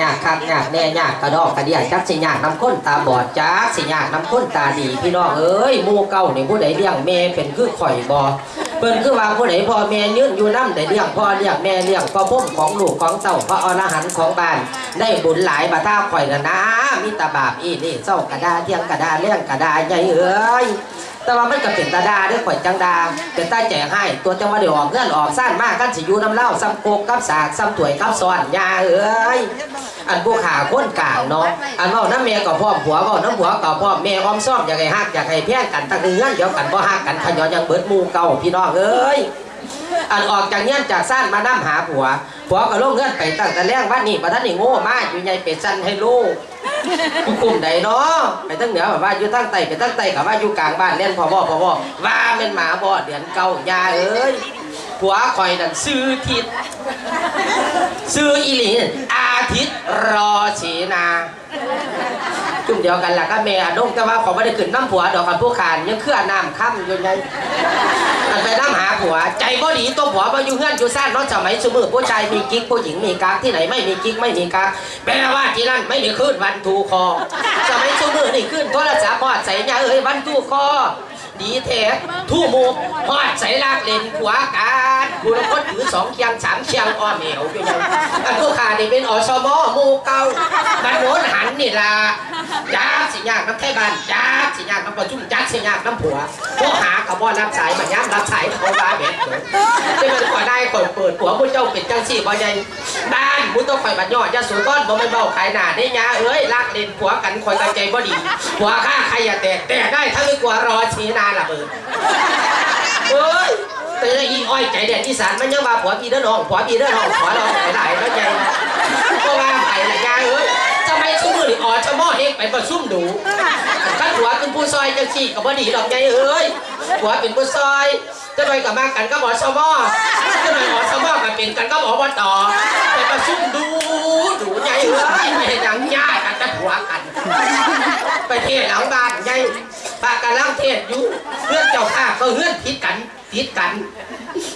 ยากคักยากแน่ยากกระดอกกระเดียจักสิยากน้ำข้นตาบอดจักสิยากน้ำข้นตาดีพี่น้องเอ้ยมูเก่านี่ผู้ใดเลี้ยงแม่เป็นคือข่อยบ่เพิ่นคือว่าผู้ใดพ่อแม่ยืนอยู่น้ำได้เลี้ยงพ่อเลี้ยงแม่เลี้ยงพ่อพุ่มของลูกของเต้าพระอรหันต์ของบ้านได้บุญหลายบาท่าข่อยนะนะมีตาบาปอีนี่เจ้ากระดาเที่ยงกระดาเลี้ยงกระดาใหญ่เอ้ย แต่ว่ามันก็เป็นตาดาด้วยข่อยจังดา เป็นตาแจกให้ ตัวจังว่าเดี๋ยวออกเงื่อนออกสั้นมากกันสิยูน้ำเล่าซ้ำโกกกับสากซ้ำถวยกับซ้อนยาเอ้ยอันผู้ขาค้นกลางเนาะอันว่าน้ำเมียกับพ่อมผัวเว่าน้ำผัวกับพ่อมแม่อ้อมซ่อมอยากให้ฮักอยากให้แพงกันตั้งเงื่อนเดี๋ยวกันบ่ฮักกันขยอยังเบิดมูเก่าพี่น้องเอ้ย อันออกจากเงี้ยนจากซ่านมาน้ำหาผัว ผัวก็ลงเงื่อนไปตั้งแต่แรกว่านี่ประท่านนี่โง่มากอยู่ใหญ่เป็ดสันให้ลูกอยู่กลุ่มใดเนาะไปตั้งเหนือแบบว่าอยู่ตั้งใต้ไปตั้งใต้กับว่าอยู่กลางบ้านเล่นพอบ่พอบ่ว่าเป็นหมาบ่เดือนเก่ายาเอ้ยผัวคอยนั่นซื้อทิศซื้ออีหลีอาทิตย์รอเสนาจุ่มเดียวกันล่ะก็แม่อดงแต่ว่าขอไม่ได้ขึ้นน้ำผัวดอกกันผู้ขานยังเคลื่อนน้ำค่ำอยู่ไง อันไปน้ำหาผัว ใจบ่ดีตัวผัวมาอยู่เฮือนอยู่ซ่านนาะสมัยสมือผู้ชายมีกิ๊กผู้หญิงมีกักที่ไหนไม่มีกิ๊กไม่มีกักแปลว่าที่นั่นไม่มีขึ้นวันทูคอ สมัยสมือนี่ขึ้นโทรศัพท์พอดใส่ยาเอ้ยวันทูคอ ดีแท้ทู่หมูพอดใส่ลากเล่นผัวกันผู้ละคนถือสองเคียงสามเคียงอ้อมเหวอยู่ยังอันผู้ขานี่เป็นอสมหมูเก่าบ้านโน้นหันนี่ล่ะจ้าสิยากน้ำไทยบ้านจ้าสิยากน้ำประชุมจ้าสิยากน้ำผัวพวกหากับบ่รับสายมันย้ำรับสายเขาบ้าแบบเด้อที่มันขอได้คนเปิดผัวผู้เจ้าเป็นจังสี่บ่ใหญ่บ้านผู้ต้องคอยบัดยอดจะสูก้อนบ่แม่นเบาขายหนาได้ยาเอ้ยลากเล่นผัวกันคอยกระใจบ่ดีผัวฆ่าใครอย่าแตกแต่ได้ถ้าไม่กลัวรอชีนาระเบิดเอ้ยแต่ละอีอ้อยใจแดดอีสานมันยังว่าผัวพี่เด้อน้องผัวพี่เด้อน้องผัวเราไหนไหนแล้วใจก็ว่าไปละยาเอ้ยทำไมซุมือนี่อ๋อชะม่อเฮกไปประซุ่มดูถ้าผัวเป็นผู้ซอยจังสี่ก็บ่ดีดอกใจเอ้ยผัวเป็นผู้ซอยจะหน่อยกับมากันก็บอชะม่อจะหน่อยอ๋อชะม่อกับเป็นกันก็บอว่าต่อไปประซุ่มดูดูใจเอ้ยไม่เห็นหยังยากกันจะผัวกัน ไปเทศหลังบ้านไง ปากกันล่างเทศอยู่เพื่อนเจ้าข้าก็เพื่อนผิดกันผิดกัน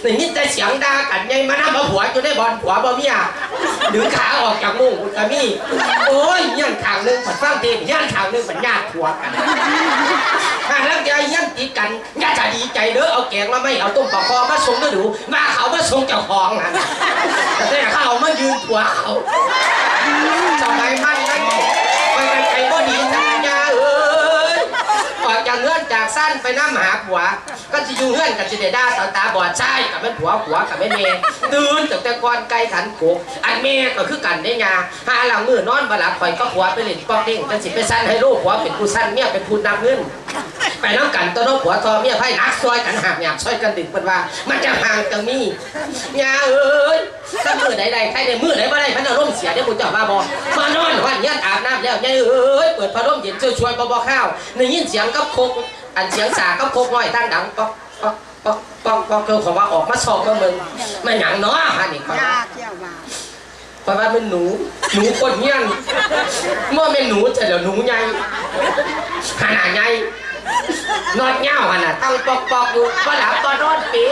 ในนี้แต่เสียงด่ากันไงมาน้ำมาผัวจนได้บอลผัวบ่เมียหรือขาออกจากมุ้งกะมี่โอ้ยย่านทางหนึงผัดฟังเทศย่านทางหนึงผัดญาติผัวกันถ้าแล้วใจย่านติดกันย่าจะดีใจเด้อเอาแกงมาไม่เอาต้มปลาคอมาส่งก็ดูมาเขามาส่งเจ้าของนั่นแต่เขาเอามายืนผัวเขาสมัยมันนั่นไปกันใจก็ดีจังยาเอ้ยออก จากเงื่อนจากสั้นไปน้ำหาผัว ก็จะอยู่เงื่อนกับจิเดด้าตาตาบอดใช่กับแม่ผัวผัวกับแม่เมย์ตื่นจากแต่ก่อนไกลขันโขกอันเมย์ก็คือกันได้ยาหาหลังมือนอนบลับคอยก็ผัวไปเล่นปอกเด้งจะสิไปสั้นให้ลูกผัวเป็นผู้สั้นเมียเป็นผู้นำเงิน ไปน้ำกันตัวน้องผัวทอเมียไพ่นักซอยกันหักหยาบซอยกันดึกเป็นว่า มันจะห่างจังมียาเอ้ยถ้ามือใดๆใครในมือไหนบ่ได้พันอารมณ์เสียเดี๋ยวผมจะมาบอกมานอนวันยันอาบน้ำแล้วยายเอ้ยเปิดพัดลมเย็นช่วยช่วยๆบ่ข้าวในยินเสียงกับโคกอันเสียงสากับโคกน้อยตั้งดังป๊อกป๊อกป๊อกป๊อกป๊อกเกิดของว่าออกมาสอบมาเมืองไม่หนังเนาะฮะนี่ครับยาเที่า เพราะว่าเป็นหนู หนูคนเงี้ยนเมื่อเป็นหนูจะเดี๋ยวหนูใหญ่ขนาดใหญ่นอดเงาขนาดตั้งปอกปอกอยู่ก็หลับก็นอนปี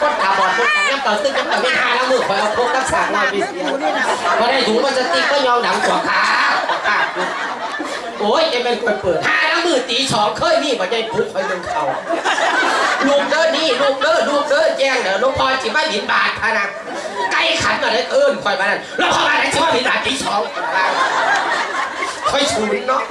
คนขาบอดคนขายังเต่าตึ้งยังต่าไม่หาแล้วมือคอยเอาพกรักษามาไปเสียพอได้ถุงพลาสติก็ยอมหนังหัวขาหัวขาโอ้ยจะเป็นคนเปิดหาแล้วมือตีสองเคยมีบ่ใจปุ๊บคอยดึงเขาลูกเด้อนี่ลูกเด้อลูกเด้อแจ้งเด้อลูกพอจิมาบินบาทพะนะไก่ ขันมาเลยเอิ้นคอยมานั่นแล้วพอมาไหนชิว่ามีหลานตีสองคอยชูนเนาะ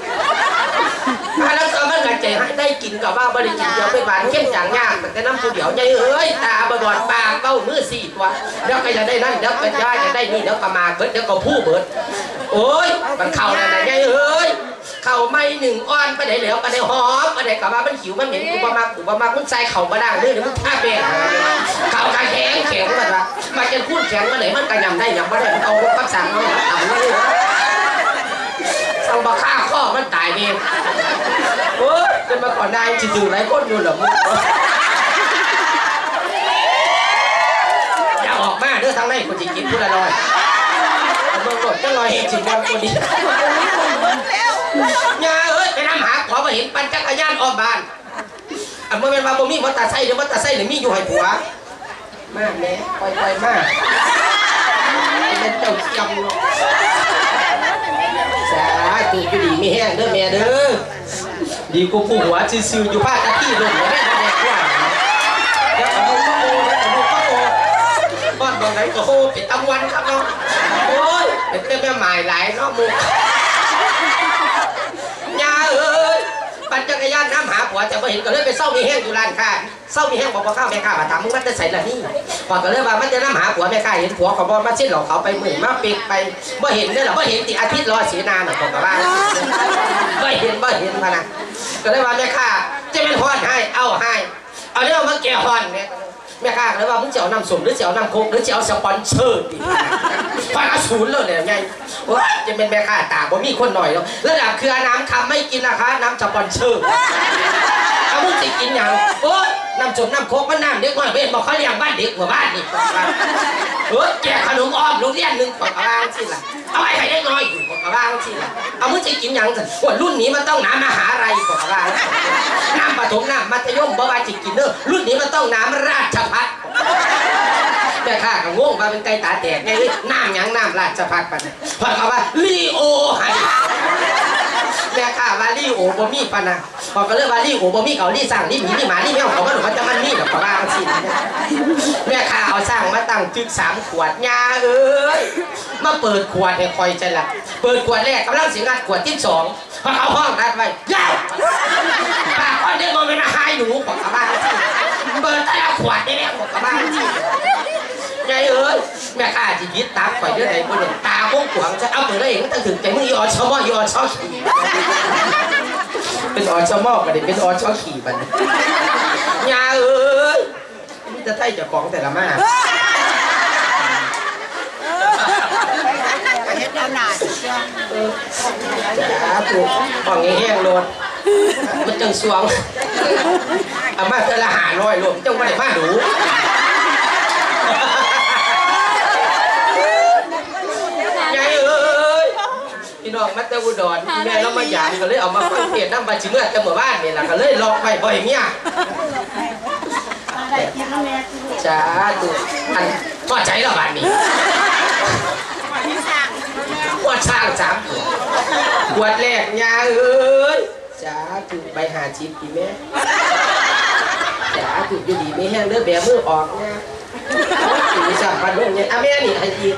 มาแล้วก็มันกระเจให้ได้กินกับว่าบริกินเดียวเป็นหวานเข้มจางยากแต่น้ำผู้เดียวใหญ่เอ้ยตาบอดปากเบ้ามือสี่ตัวเดี๋ยวก็จะได้นั่นเดี๋ยวก็จะได้นี่เดี๋ยวก็มาเบิดเดี๋ยวก็ผู้เบิดโอ้ยมันเข่านั่นใหญ่เอ้ยเข่าไม่หนึ่งอ้อนไปไหนเหลวไปไหนหอมไปไหนกับว่ามันหิวมันเหม็นกูประมากูประมาคุณใจเข่ามาด่างเรื่องนี้มันท่าแบกเข่ากระ ข็งมาไหนมันกระยำได้ยำมาได้เอาพักสั่งเอาต่ำเลยสั่งบักฆ่าข้อมันตายเองโอ้ยจะมาก่อนนายจิตอยู่ไหนก้นอยู่เหรอมึงอย่าออกมาเด้อทางในคนจิกินพูดละน้อยเมืองกดจะลอยเห็นสิ่งนั้นคนนี้ยาเอ้ยไปนำหาขอมาเห็นปั่นจักรยานออกบ้านอันเมื่อเป็นว่าบ่มีมอเตอร์ไซค์เดี๋ยวมอเตอร์ไซค์เนี่ยมีอยู่ให้ผัว มากแน่ปล่อยปล่อยมากเป็นเจ้าเจียมเนาะมีแห้งเด้อแม่เด้อดีกูผู้หัวซื่อๆอยู่ภาคตะที่ลงแม่แม่กว่าเดี๋ยวขอดูข้อเดี๋ยวขอดูข้อบ้านตรงไหนก็โหเป็นตะวันครับเนาะโอ้ยเป็นเต้แม่หมายหลายเนาะมูยาเอ้ยปั่นจักรยานน้ำหา ผัวจะไม่เห็นก็เลยไปเศร้ามีแห้งอยู่ร้านค้าเศร้ามีแห้งบอกพ่อข้าวแม่ข้ามาถามมึงมันจะใส่ละนี่พอก็เลยว่ามันจะน้ำหาผัวแม่ข้าเห็นผัวเขาบอกมาเช่นหลอกเขาไปหมื่นมาปิดไปไม่เห็นเนี่ยหรอไม่เห็นติอาทิตย์รอเสียนานหรอกบอกกับว่าไม่เห็นไม่เห็นพะนะก็เลยว่าแม่ข้าจะเป็นฮอนให้เอาให้เอาเรื่องมาแก่ฮอนเนี่ยแม่ข้าเลยว่ามึงจะเอาน้ำสมหรือจะเอาน้ำโคกหรือจะเอาสปอนเซอร์ดิพาศูนย์เลยเนี่ยไงว้าจะเป็นแม่ข้าตาบ่มีคนหน่อยหรอกระดับคือน้ำคำไม่กินนะคะ น้ำสปอนเซอร์ มึงสิกินหยังโอ้ยน้ำจมน้ำโคกมันน้ำเด็กน้อยเว้นบอกเขาเลี้ยงบ้านเด็กหัวบ้านนี่เฮ้ยแจกขนมอ้อมโรงเรียนหนึ่งขวดกระบ้างสิล่ะเอาไว้ให้ได้น้อยอยู่ขวดกระบ้างสิล่ะเอามึงสิกินหยังสิว่ารุ่นนี้มันต้องน้ำมหาลัยขวดกระบ้างน้ำปฐมน้ำมัธยมบ่ว่าจิกินเนอะรุ่นนี้มันต้องน้ำราชพัฒแม่ข้าก็งงว่าเป็นไก่ตาแตกไงเว้ยน้ำหยังน้ำราชพัฒปันพอเขาว่าลีโอไฮแม่ข้าว่าลีโอบ่มีปะนะ พอก็เลยว่าลี่โอบ่มีเขาลี่สั่งลี่หมีลี่หมาลี่แมวเขาก็หนูมันจะมันนี่แบบประมาณสิแม่ข้าเอาสร้างมาตั้งจึกสามขวดยาเอ้ยมาเปิดขวดให้คอยใจละเปิดขวดแรกกำลังเสิงัดขวดที่สองพอเอาห้องนัดไว้ยาวปากคนเด็กมันเป็นอาหารหนูของกระบ้านสิเปิดแต่ละขวดนี่แม่ของกระบ้านสิยายเอ้ยแม่ข้าจิยิดตาข่อยเยอะไหนคนเนี่ยตาพวกขวางจะเอาเปิดได้เองตั้งถึงใจมึงอีออชอมอีออชอขี่ เป็นออชอมอกกันดิเป็นออชอขี่มันยาเอ้ยนี่จะไถ่เจ้าของแต่ละมาเฮ็ดเอาหนาสิจ้ะจ้าถูกของแห้งๆโลดมันจังสวงเอามาเทอละหาร้อยโลดมันจังไม่ได้มาหนูยายเอ้ยพี่น้อง มาแต่อุดรแม่เรามาหยามก็เลยเอามาฟังเทศน์น้ำบาจิเมื่อแต่เมื่อบ้านนี่แหละก็เลยลอกไปบ่อยเมียได้กินแล้วแม่กินจ้าดูอันทอดใจแล้วบ้านนี้ที่สร้างว่าช่างสามขวดขวดแรกยาเอ้ยจ้าถูกใบหาชิปดีแม่จ้าถูกอยู่ดีไม่แห้งเด้อแบมือออกนะถือจับปันลูกเนี่ยอะแม่นี่ให้อีก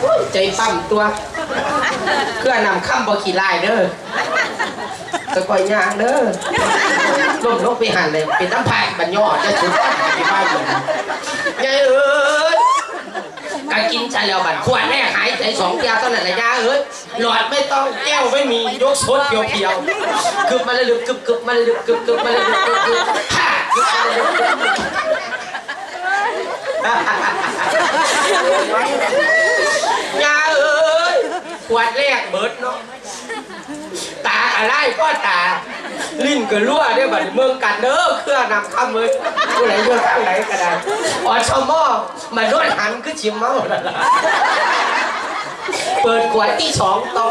โอ้ยใจปั๊มตัว เพื่อนำข้ามบอขี่ไลายเด้อตะกอยยางเด้อลงลงไปหันเลย เป็นน้ำพายบันยอดจะชุดไปบ้านอยู่ยายเอ้ยก็กินชาแล้วบัดขวดแรกหายใจสองเดียวเท่านั้นแหละยาเอ้ยหลอดไม่ต้องแก้วไม่มียกโซดเพียวๆกึบมาเลยลึกกึบกึบมาเลยลึกกึบกึบมาเลยลึกกึบกึบฮ่ากึบมาเลยลึกกึบกึบยาเอ้ยข วดแรกเบิดเนาะตาอะไรก็ตา ลิ้นก็รั่วได้บัดเมืองกันเด้อเครื่องนำคำเลยผู้ไหนอยนทางไหนก็ได้ออชมอมาโดนหันคือชิมเมาแล้วล่ะเปิดขวดที่สองต่อ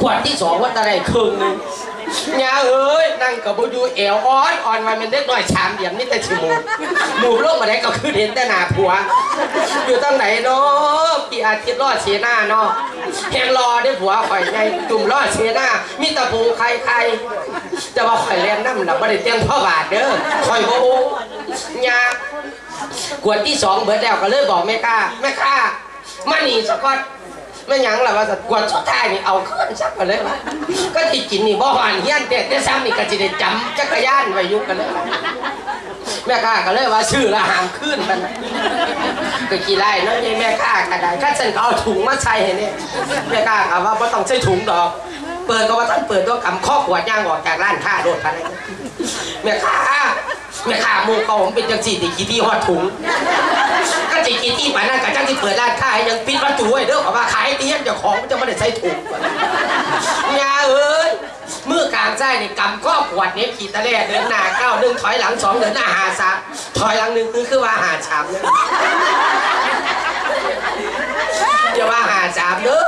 ขวดที่สองว่าอะไรครึ่งหนึงยาเอ้ยนั่งกับบูยูเอวอ่อนอ่อนมาเป็นเด็กหน้อยชามเดียมนี่แต่ชิมูกหมูโลกมาได้ก็คือเห็นแต่หนาผัว อยู่ตั้งไหนเนาะพี่อาทิตย์รอดเสียหน้าเนาะแหงรอได้ผัวข่อยไงจุ่มรอดเสียหน้ามีตะปูใครใครจะว่าข่อยเลี้ยงน้ำหนักไม่ได้เตียงพ่อบาทเด้อข่อยโอ้ยาขวดที่สองเบิดแล้วก็เลยบอกแม่ค้าแม่ค้ามานี่สกอน แม่หยังล่ะว่าสักกวดสุดท้ายนี่เอาขึ้นสักกันเลยวะก็ที่กินนี่บ่หวานเฮี้ยนแต่แต่ซ้ำนี่ก็จะได้จำจักรยานไว้อยุกันเลยแม่ค้าก็เลยว่าซื้อละหามขึ้นมันก็กี่ไร่เนาะยายแม่ค้าก็ได้ข้าฉันก็เอาถุงมาใส่ให้เนี่ยแม่ค้าก็ว่าไม่ต้องใช้ถุงดอก เปิดก็ว่าท่านเปิดตัวกำข้อขวดย่างออกจากร้านค้าโดดไปเลยแม่ค้าแม่ค้าหมูเกาผมเป็นจังสี่ติกี่ที่ฮอดถุง ก็จิกี่ที่ไปนั่นกับจังที่เปิดร้านค้ายังปิดประตูไว้เด้อเพราะว่าขายเตี้ยเจ้าของมันจะไม่ได้ใช้ถุงยาเอ้ยมือกลางใจนี่กำข้อขวดเนี้ยขีดตะแล่เดินหน้าเก้าหนึ่งถอยหลังสองเดินหน้าหาสามถอยหลังหนึ่งคือคือว่าหาสามเนี่ยจะว่าหาสามเด้อ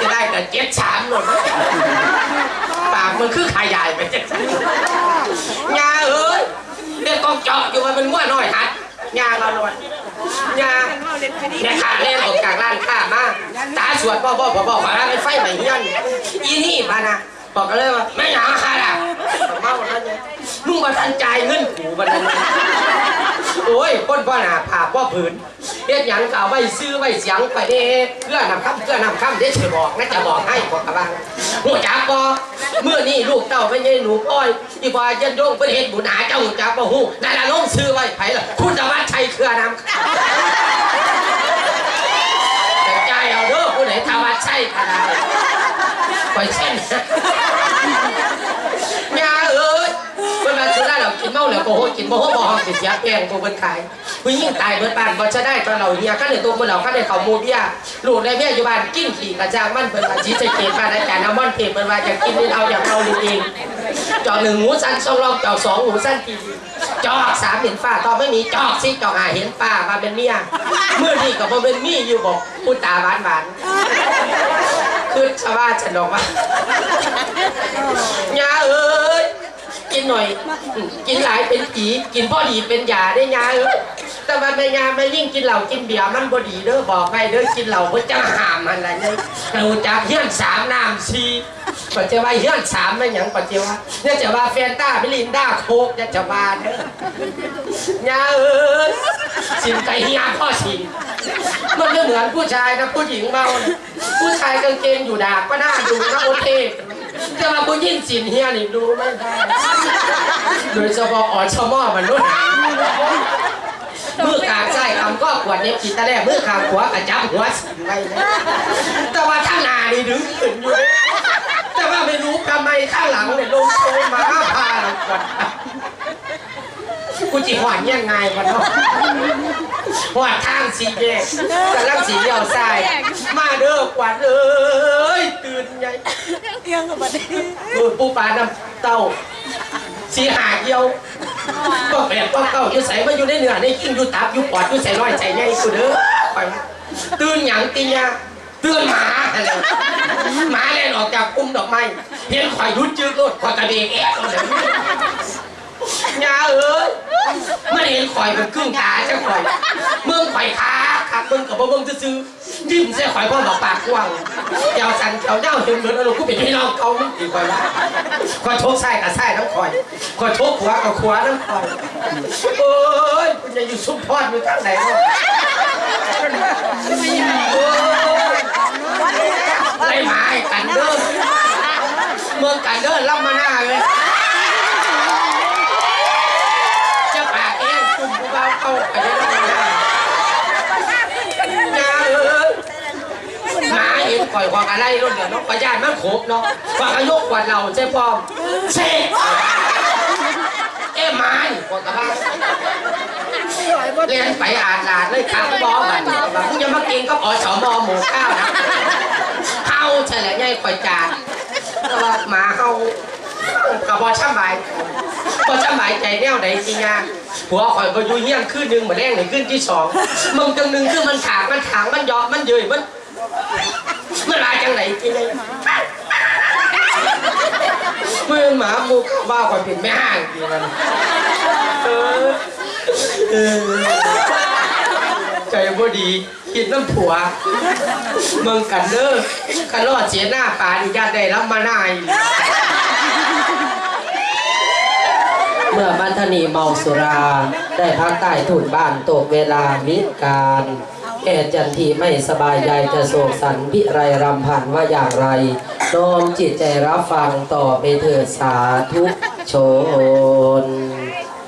จะได้แต่เจ็ดสามหมดปากมันคือขยายไปเจ็ดสามยาเอ้ยเด็กกองเจาะอยู่มันเป็นง้วน้อยหัดยาเราหนวด ยาแม่ค้าเล่นออกจากร้านข้ามาตาสวดพ่อพ่อพ่อพ่อขอร้านไฟใหม่เฮียนอีนี่พานะบอกกันเลยว่าไม่หนาค่ะล่ะเมาแล้วเนี่ยนุ่งมาทันใจเงินกูบันนั้นโอ้ยคนพ่อหนาผ่าพ่อผืน เฮ็ดหยังก็เอาไว้ซื้อไว้เสียงไปเด้เพื่อนำคำเพื่อนำคำเด้จะบอกนะจะบอกให้บอกกับบ้างหัวจักบ่เมื่อนี่ลูกเต้าไม่ใช่หนูพ่อยอีบ่ายันโยงเพิ่นเฮ็ดบุญหาเจ้าจักบ่ฮู้นั่นล่ะลงซื้อไว้ไผล่ะคุณธวัชชัยเครือนำแต่ใจเอาเด้อผู้ไหนทว่าใช่ขนาดคอยเช่น องสิเสียแพงตัวเพิ่นขายผู้หญิงตายเบิดบ้านบ่จะได้ตอนเราเฮียคันได้ตัวคนเราคันได้เขาหมูเบียลูกได้แม่อยู่บ้านกินขี่กระจางมันเพิ่นว่าสิจะเกตบ้านอาจารย์เอาม่อนเทพเพิ่นว่าจะกินนี่เอาอย่างเอาเองจอกหนึ่งหมูสั้นสองรอบจอกสองหมูสั้นกี่จอกสามเห็นฟ้าต่อไม่มีจอกสิจอกหาเห็นป้ามาเป็นเมียเมื่อนี่ก็บ่เป็นมีอยู่บอกพูดตาหวานหวานคือชาวบ้านฉันบอกว่ายาเอ้ย กินหน่อยกินหลายเป็นผีกินพ่อดีเป็นยาได้ยาเอ้ยแต่ว่าแม่ยาไม่ยิ่งกินเหล้ากินเบียร์มันบ่ดีเด้อบอกให้เด้อกินเหล้าเพื่อจะห้ามอะไรเลยเราจะเฮี้ยนสามน้ำชีปัจจุบันเฮี้ยนสามไม่หยังปัจจุบันเนี่ยจะว่าแฟนต้ามิลินด้าโคกเนี่ยจะว่าเด้อยาเอ้ยสินไก่เฮียพ่อสิน มันไม่เหมือนผู้ชายนะผู้หญิงเมา ผู้ชายกางเกงอยู่ดากก็น่าดูนะโอเค จะมาผู้หญิงสินเฮียนี่ดูไม่ได้ โดยเฉพาะอ่อชะม่อมันรุ่นมือกลางใส่คำก็ขวดเน็บขีดตะแรกมือขางขวากระจับหัวสินไว้นะแต่ว่าท่างหนานี่ดึงขึ้นอยู่แต่ว่าไม่รู้ทำไมข้างหลังเนี่ยลงโซนมาพาเราก่อนกูจิหวานยังไงวะเนาะหวาดทาง สีแยกกำลังสีเดียวใส่มาเด้อกวาดเอ้ยตื่นใหญ่เอียงกับบัดนี้เออปูปลาน้ำเต้าสีหาเดียวก็แปลกก็เก้าอยู่ใส่มาอยู่ในเนื้อในกิ้งอยู่ตับอยู่ปอดอยู่ใส่ร้อยใส่ใหญ่กูเด้อไปตื่นหยังตียาตื่นหมาอะไรหมาเล่นออกจากกุ้มดอกไม้เพียงข่อยรุดจืดรถข่อยกระเดงแอ๊ะเลยยาเอ้ยไม่ เห็นข่อยเป็นครึ่งขาใช่ข่อยเมืองข่อยขาขับเมืองกับเมืองซื้อๆยิ้มใส่ข่อยพ่อบอกปากกว้างเจ้าสันเจ้าเจ้าเห็นเหมือนอารมณ์กูเป็นพี่น้องเขาดีกว่าละข่อยโชกไส้กับไส้น้ำข่อยข่อยโชกขวากับขวาน้ำข่อยโอ้ยคุณจะอยู่ชุมพรอยู่ทางไหนวะโอ้ยไรหมายกันเด้อเมืองกันเด้อล่ำมาหน้าเลย จะปากเองกลุ่มผู้ เบาเข้าไปได้ยังไงยาเออหมาเห็นก่อยความอะไรรุ่นเดียวน้องปญาติมันโขบเนาะฝากยกกว่าเราใช่ป้อมเช็คเอ๊ะหมานี่กวาดกระบ้าเรียนไปอ่านลาดเลยครับบอกันมึงย่ามาเก่งก็อสมหมู่เก้านะเฮาเฉลี่ยใหญ่ข่อยจานแต่ว่าหมาเฮากับบอช่ำบายพอสบายใจแนวไหนจริงอะ ผัวข่อยก็อยู่เฮี้ยงขึ้นหนึ่งมาแรงหนึ่งขึ้นที่สองมึงจังหนึ่งคือมันถางมันถางมันหยาะมันเยยมันมันลายจังไหนจริงไงเมื่อหมาหมูเข้าบ้าข่อยเป็นแม่ห้างจริงมันใจบ่ดีคิดน้ำผัวมืองกันเด้อกันรอดเสียหน้าป่าดิญาติได้รับมาหน้าอีก เมื่อบัทนีเมาสุรา ได้พักใต้ถุนบ้านตกเวลามิการแก่จันทีไม่สบายใจจะโศกสันพิไรรำพันว่าอย่างไรน้อมจิตใจรับฟังต่อไปเถิดสาธุชน